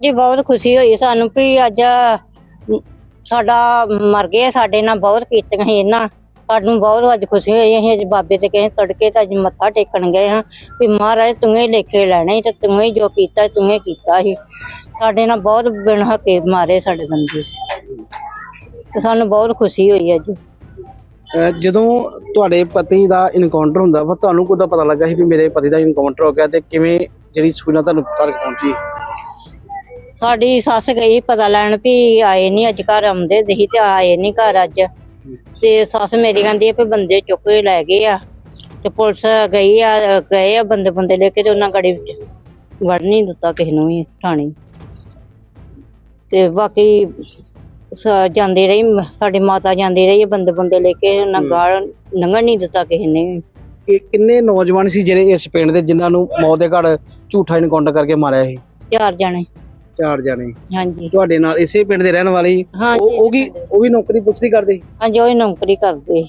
ਜੀ, ਬਹੁਤ ਖੁਸ਼ੀ ਹੋਈ ਸਾਨੂੰ ਵੀ ਅੱਜ ਸਾਡਾ ਮਰ ਗਏ ਸਾਡੇ ਨਾਲ ਬਹੁਤ ਕੀਤੀਆਂ ਸੀ ਇਹਨਾਂ। ਸਾਨੂੰ ਬਹੁਤ ਅੱਜ ਖੁਸ਼ੀ ਹੋਈ, ਅਸੀਂ ਅੱਜ ਬਾਬੇ ਤੇ ਕਹੇ ਤੜਕੇ ਤਾਂ ਅੱਜ ਮੱਥਾ ਟੇਕਣ ਗਏ ਹਾਂ ਵੀ ਮਹਾਰਾਜ ਤੂੰ ਹੀ ਲੇਖੇ ਲੈਣੇ ਤੇ ਤੂੰ ਹੀ ਜੋ ਕੀਤਾ, ਤੂੰ ਹੀ ਕੀਤਾ ਸੀ। ਸਾਡੇ ਨਾਲ ਬਹੁਤ ਬਿਨ ਹੱਕੇ ਮਾਰੇ ਸਾਡੇ ਬੰਦੇ। ਤੇ ਸਾਨੂੰ ਬਹੁਤ ਖੁਸ਼ੀ ਹੋਈ ਅੱਜ। ਅਹ ਜਦੋਂ ਤੁਹਾਡੇ ਪਤੀ ਦਾ ਇਨਕਾਊਂਟਰ ਹੁੰਦਾ ਵਾ ਤੁਹਾਨੂੰ ਕਦੋਂ ਪਤਾ ਲੱਗਾ ਸੀ ਵੀ ਮੇਰੇ ਪਤੀ ਦਾ ਇਨਕਾਊਂਟਰ ਹੋ ਗਿਆ ਤੇ ਕਿਵੇਂ ਜਿਹੜੀ ਸੂਚਨਾ ਤੁਹਾਨੂੰ ਤੱਕ ਪਹੁੰਚੀ ਸਾਡੀ ਸੱਸ ਗਈ ਪਤਾ ਲੈਣ ਵੀ ਆਏ ਨਹੀਂ ਅੱਜ ਘਰ ਆਉਂਦੇ ਦਹੀ ਤੇ ਆਏ ਨਹੀਂ ਘਰ ਅੱਜ। ਤੇ ਸੱਸ ਮੇਰੀ ਕਹਿੰਦੀ ਆ ਵੀ ਬੰਦੇ ਚੁੱਕ ਕੇ ਲੈ ਗਏ ਆ। ਤੇ ਪੁਲਿਸ ਗਈ ਆ ਗਏ ਆ ਬੰਦੇ ਬੰਦੇ ਲੈ ਕੇ ਤੇ ਉਹਨਾਂ ਗੜੀ ਵਿੱਚ ਵੜ ਨਹੀਂ ਦਿੱਤਾ ਕਿਸੇ ਨੂੰ ਵੀ ਥਾਣੇ। ਤੇ ਬਾਕੀ ਜਾਂਦੀ ਰਹੀ ਸਾਡੀ ਮਾਤਾ ਜਾਂਦੀ ਰਹੀ ਬੰਦੇ ਬੰਦੇ ਲੈ ਕੇ ਉਹਨਾਂ ਗਾਲ ਲੰਘਣ ਨਹੀਂ ਦਿੱਤਾ ਕਿਸੇ ਨੇ। ਕਿ ਕਿੰਨੇ ਨੌਜਵਾਨ ਸੀ ਜਿਹੜੇ ਇਸ ਪਿੰਡ ਦੇ ਜਿਨ੍ਹਾਂ ਨੂੰ ਮੌਤ ਦੇ ਘੜ ਝੂਠਾ ਇਨਕਾਊਂਟਰ ਕਰਕੇ ਮਾਰਿਆ ਸੀ? ਚਾਰ ਜਣੇ। ਚਾਰ ਜਣੇ ਹਾਂਜੀ ਤੁਹਾਡੇ ਨਾਲ ਇਸੇ ਪਿੰਡ ਦੇ ਰਹਿਣ ਵਾਲੇ। ਹਾਂਜੀ ਉਹ ਉਹ ਵੀ ਉਹ ਵੀ ਨੌਕਰੀ ਪੁੱਛਦੀ ਕਰਦੇ? ਹਾਂਜੀ ਉਹ ਹੀ ਨੌਕਰੀ ਕਰਦੇ